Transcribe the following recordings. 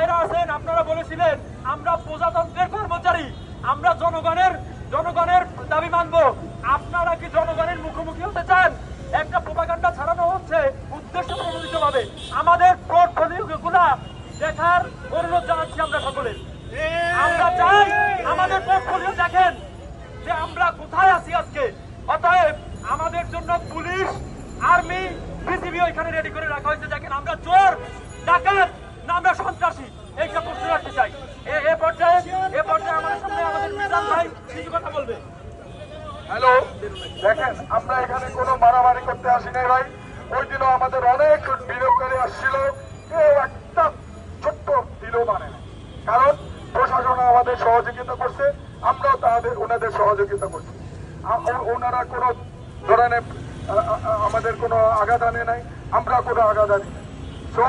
বলেছিলেন, আমরা প্রজাতন্ত্রের কর্মচারী, আমরা জনগণের জনগণের দাবি মানবো। আপনারা কি জনগণের মুখোমুখি হতে চান? একটা প্রোপাগান্ডা ছাড়ানো হচ্ছে উদ্দেশ্য প্রণোদিত ভাবে আমাদের পোর্টফোলিওগুলা দেখার অনুরোধ জানাচ্ছি আমরা সকলে। আমরা চাই আমাদের পোর্টফোলিও দেখেন যে আমরা কোথায় আছি আজকে। অতএব আমাদের জন্য পুলিশ, আর্মি বিসিবি ওইখানে রেডি করে রাখা হয়েছে। দেখেন, আমরা চোর, ডাকাত না আমরা সন্ত্রাসী এইসব প্রশ্ন রাখতে চাই এ- এ পর্যায়ে এ পর্যায়ে আমাদের সামনে আমাদের মিজান ভাই কিছু কথা বলবে হ্যালো দেখেন আমরা এখানে কোনো মারামারি করতে আসি নাই ভাই। ওই দিনও আমাদের অনেক বিনিয়োগকারী আসছিল। কেউ একটা ছোট্ট দিলও মানে না কারণ প্রশাসন আমাদের সহযোগিতা করছে আমরাও তাদের ওনাদের সহযোগিতা করছি। ওনারা কোনো ধরনের আমাদের কোনো আঘাত আনে নাই আমরা কোনো আঘাত আনি নাই। তো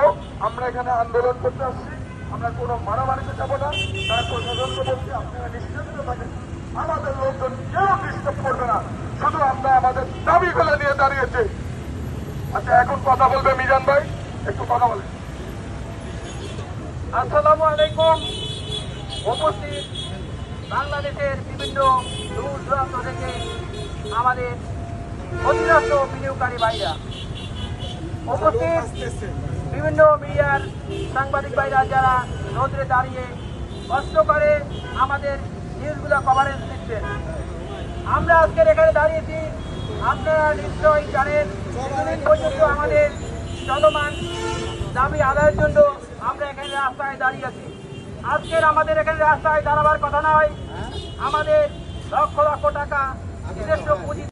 আমরা এখানে আন্দোলন করতে আসছি। আমরা কোনো মারামারিতে যাব না। তার প্রশাসনকে বলছি আপনারা নিশ্চিন্ত আমাদের লোকজন কেউ ডিস্টার্ব করবে না। শুধু আমরা আমাদের দাবিগুলো নিয়ে দাঁড়িয়েছি। আচ্ছা এখন কথা বলবে মিজান ভাই। একটু কথা বলেন। আসসালামু আলাইকুম। উপস্থিত বাংলাদেশের বিভিন্ন দূর দূরান্ত থেকে আমাদের অধিরাজ্য বিনিয়োগকারী ভাইরা। উপস্থিত বিভিন্ন মিডিয়ার সাংবাদিক ভাইরা যারা রোদ্রে দাঁড়িয়ে কষ্ট করে আমাদের নিউজগুলো কভারেজ দিচ্ছে। আমরা আজকের এখানে দাঁড়িয়েছি। আপনারা নিশ্চয়ই জানেন কিছুদিন পর্যন্ত আমাদের চলমান দাবি আদায়ের জন্য আমরা এখানে রাস্তায় দাঁড়িয়ে আছি। আজকের আমাদের এখানে রাস্তায় দাঁড়াবার কথা নয়। আমাদের লক্ষ লক্ষ টাকা নিজস্ব পুঁজি